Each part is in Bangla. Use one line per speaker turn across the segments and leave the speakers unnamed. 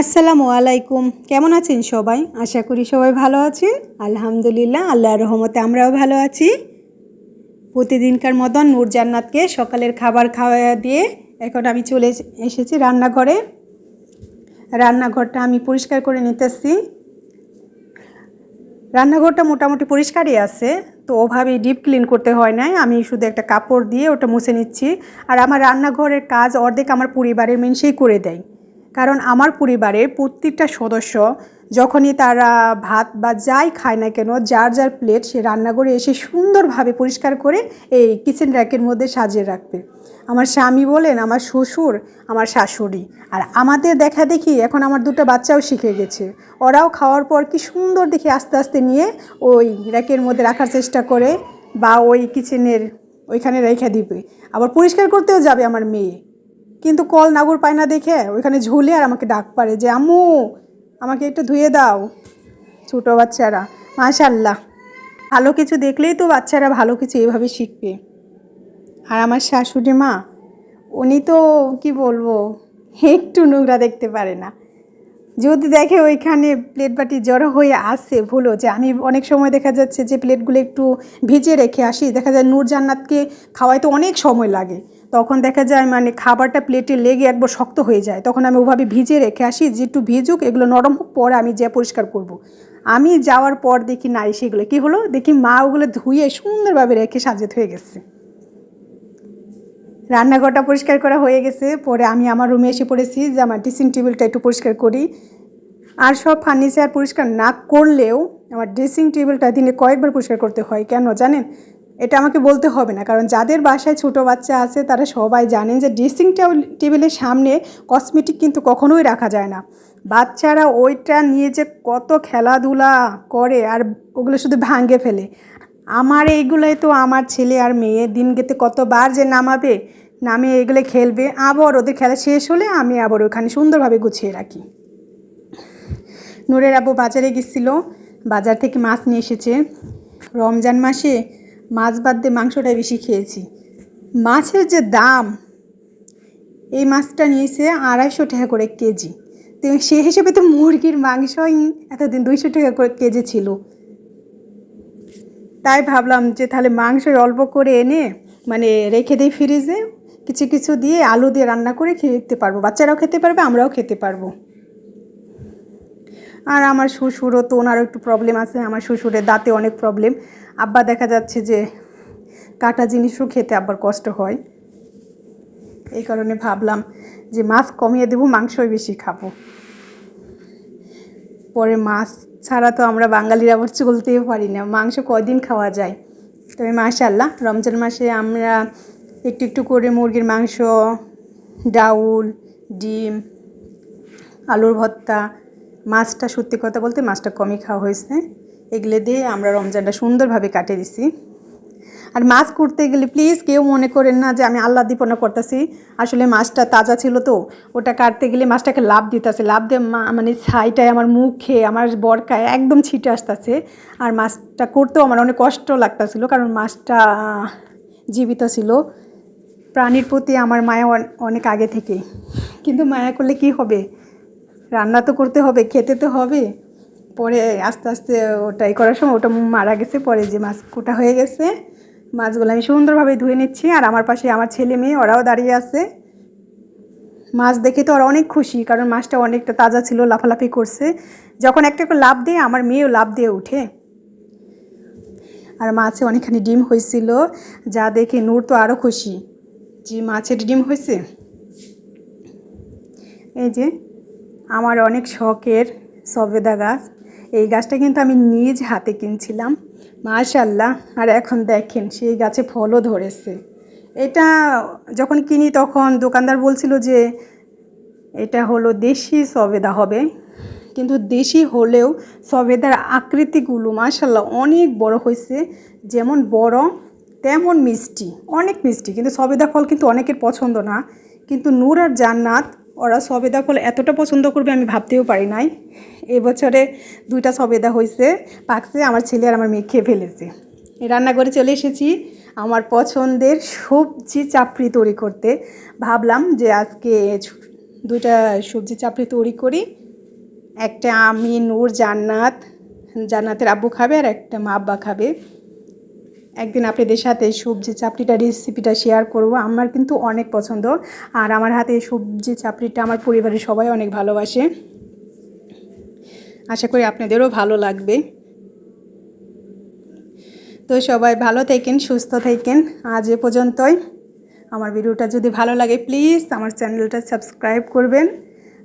আসসালামু আলাইকুম। কেমন আছেন সবাই? আশা করি সবাই ভালো আছেন আলহামদুলিল্লাহ, আল্লাহর রহমতে আমরাও ভালো আছি। প্রতিদিনকার মতন নূর জান্নাতকে সকালের খাবার খাওয়া দিয়ে এখন আমি চলে এসেছি রান্নাঘরে। রান্নাঘরটা আমি পরিষ্কার করে নিতেছি। রান্নাঘরটা মোটামুটি পরিষ্কারই আছে, তো ওভাবে ডিপ ক্লিন করতে হয় নাই। আমি শুধু একটা কাপড় দিয়ে ওটা মুছে নিচ্ছি। আর আমার রান্নাঘরের কাজ অর্ধেক আমার পরিবারের মেনসেই করে দেয়। কারণ আমার পরিবারের প্রত্যেকটা সদস্য যখনই তারা ভাত বা যাই খায় না কেন, যার যার প্লেট সে রান্নাঘরে এসে সুন্দরভাবে পরিষ্কার করে এই কিচেন র্যাকের মধ্যে সাজিয়ে রাখবে। আমার স্বামী বলেন, আমার শ্বশুর, আমার শাশুড়ি। আর আমাদের দেখা দেখি এখন আমার দুটো বাচ্চাও শিখে গেছে। ওরাও খাওয়ার পর কি সুন্দর দেখি আস্তে আস্তে নিয়ে ওই র্যাকের মধ্যে রাখার চেষ্টা করে বা ওই কিচেনের ওইখানে রেখে দিবে। আবার পরিষ্কার করতেও যাবে আমার মেয়ে। কিন্তু কল নাগর পায় না দেখে ওইখানে ঝুলে আর আমাকে ডাক পারে যে, আম্মু, আমাকে একটু ধুয়ে দাও ছোটো বাচ্চারা, মাশাল্লাহ। ভালো কিছু দেখলেই তো বাচ্চারা ভালো কিছু এভাবে শিখবে। আর আমার শাশুড়ি মা, উনি তো, কি বলব, একটু নোংরা দেখতে পারে না। যদি দেখে ওইখানে প্লেট বাটি জড়ো হয়ে আসে ভুলো যে আমি অনেক সময় দেখা যাচ্ছে যে প্লেটগুলো একটু ভিজে রেখে আসি, দেখা যায় নূর জান্নাতকে খাওয়াইতে অনেক সময় লাগে। তখন দেখা যায় মানে খাবারটা প্লেটে লেগে একবার শক্ত হয়ে যায়। তখন আমি ওভাবে ভিজে রেখে আসি, যে একটু ভিজুক, এগুলো নরম হোক, পরে আমি যে পরিষ্কার করব। আমি যাওয়ার পর দেখি নাই সেগুলো কী হলো? দেখি মা ওগুলো ধুয়ে সুন্দরভাবে রেখে সাজে হয়ে গেছে। রান্নাঘরটা পরিষ্কার করা হয়ে গেছে। পরে আমি আমার রুমে এসে পড়েছি যে আমার ড্রেসিং টেবিলটা একটু পরিষ্কার করি। আর সব ফার্নিচার পরিষ্কার না করলেও আমার ড্রেসিং টেবিলটা দিনে কয়েকবার পরিষ্কার করতে হয়। কেন জানেন? এটা আমাকে বলতে হবে না। কারণ যাদের বাসায় ছোট বাচ্চা আছে, তারা সবাই জানেন যে ড্রেসিং টেবিলের সামনে কসমেটিক কিন্তু কখনোই রাখা যায় না। বাচ্চারা ওইটা নিয়ে যে কত খেলাধুলা করে আর ওগুলো শুধু ভাঙে ফেলে। আমার এইগুলোই তো আমার ছেলে আর মেয়ে। দিন গেতে কতবার যে নামাবে নামে এগুলো খেলবে, আবার ওদের খেলা শেষ হলে আমি আবার ওখানে সুন্দরভাবে গুছিয়ে রাখি। নূরের আব্বু বাজারে গেছিল, বাজার থেকে মাছ নিয়ে এসেছে। রমজান মাসে মাছ বাদ দিয়ে মাংসটাই বেশি খেয়েছি। মাছের যে দাম, এই মাছটা নিয়েছে আড়াইশো টাকা করে কেজি। তো সে হিসেবে তো মুরগির মাংসই এতদিন দুইশো টাকা করে কেজি ছিল। তাই ভাবলাম যে তাহলে মাংস অল্প করে এনে মানে রেখে দিই ফ্রিজে কিছু কিছু দিয়ে আলু দিয়ে রান্না করে খেতে পারব। বাচ্চারাও খেতে পারবে, আমরাও খেতে পারব। আর আমার শ্বশুরও তো ওনারও একটু প্রবলেম আছে, আমার শ্বশুরের দাঁতে অনেক প্রবলেম আব্বা দেখা যাচ্ছে যে কাটা জিনিসও খেতে আব্বার কষ্ট হয়। এই কারণে ভাবলাম যে মাছ কমিয়ে দেবো, মাংসই বেশি খাব। পরে মাছ ছাড়া তো আমরা বাঙালিরা আবার চলতেই পারি না। মাংস কদিন খাওয়া যায়? তবে মাশাল্লাহ রমজান মাসে আমরা একটু একটু করে মুরগির মাংস, ডাউল, ডিম, আলুর ভর্তা, মাছটা সত্যি কথা বলতে মাছটা কমই খাওয়া হয়েছে। এগুলো দিয়ে আমরা রমজানটা সুন্দরভাবে কাটিয়ে দিছি। আর মাছ করতে গেলে প্লিজ কেউ মনে করেন না যে আমি আল্লাহ দীপনা করতেছি। আসলে মাছটা তাজা ছিল তো, ওটা কাটতে গেলে মাছটাকে লাভ দিতেছে। লাভ দিয়ে মানে ছাইটায় আমার মুখে, আমার বরকায় একদম ছিটে আসতেছে। আর মাছটা করতেও আমার অনেক কষ্ট লাগতেছিল কারণ মাছটা জীবিত ছিল। প্রাণীর প্রতি আমার মায়া অনেক আগে থেকে। কিন্তু মায়া করলে কি হবে? রান্না তো করতে হবে, খেতে তো হবে। পরে আস্তে আস্তে ওটাই করার সময় ওটা মারা গেছে পরে যে মাছ কোটা হয়ে গেছে, মাছগুলো আমি সুন্দরভাবে ধুয়ে নিচ্ছি আর আমার পাশে আমার ছেলে মেয়ে ওরাও দাঁড়িয়ে আছে। মাছ দেখে তো ওরা অনেক খুশি কারণ মাছটা অনেকটা তাজা ছিল, লাফালাফি করছে। যখন একটা করে লাভ দেয়, আমার মেয়েও লাভ দিয়ে উঠে আর মাছে অনেকখানি ডিম হয়েছিল, যা দেখে নূর তো আরও খুশি যে মাছের ডিম হয়েছে। এই যে, আমার অনেক শখের সবেদা গাছ। এই গাছটা কিন্তু আমি নিজ হাতে কিনছিলাম মাশাল্লাহ আর এখন দেখেন, সেই গাছে ফলও ধরেছে। এটা যখন কিনি তখন দোকানদার বলছিল যে, এটা হলো দেশি সবেদা হবে। কিন্তু দেশি হলেও সবেদার আকৃতিগুলো মাশাল্লাহ অনেক বড় হয়েছে। যেমন বড়, তেমন মিষ্টি, অনেক মিষ্টি। কিন্তু সবেদা ফল কিন্তু অনেকের পছন্দ না। কিন্তু নূর আর জান্নাত ওরা সবেদা ফল এতটা পছন্দ করবে আমি ভাবতেও পারি নাই। এবছরে দুইটা সবেদা হয়েছে পাকছে, আমার ছেলে আর আমার মেয়ে খেয়ে ফেলেছে। এই রান্নাঘরে চলে এসেছি, আমার পছন্দের সবজি চাপড়ি তৈরি করতে। ভাবলাম যে আজকে দুইটা সবজি চাপড়ি তৈরি করি। একটা আমি নূর জান্নাত, জান্নাতের আব্বু খাবে আর একটা মা আব্বা খাবে। একদিন আপনাদের সাথে সবজি চাপড়িটা রেসিপিটা শেয়ার করব। আমার কিন্তু অনেক পছন্দ। আর আমার হাতে সবজি চাপড়িটা আমার পরিবারের সবাই অনেক ভালোবাসে। আশা করি আপনাদেরও ভালো লাগবে। তো সবাই ভালো থাকেন, সুস্থ থাকেন। আজ এ পর্যন্তই। আমার ভিডিওটা যদি ভালো লাগে প্লিজ আমার চ্যানেলটা সাবস্ক্রাইব করবেন।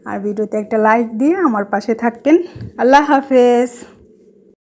আর ভিডিওতে একটা লাইক দিয়ে আমার পাশে থাকবেন। আল্লাহ হাফেজ।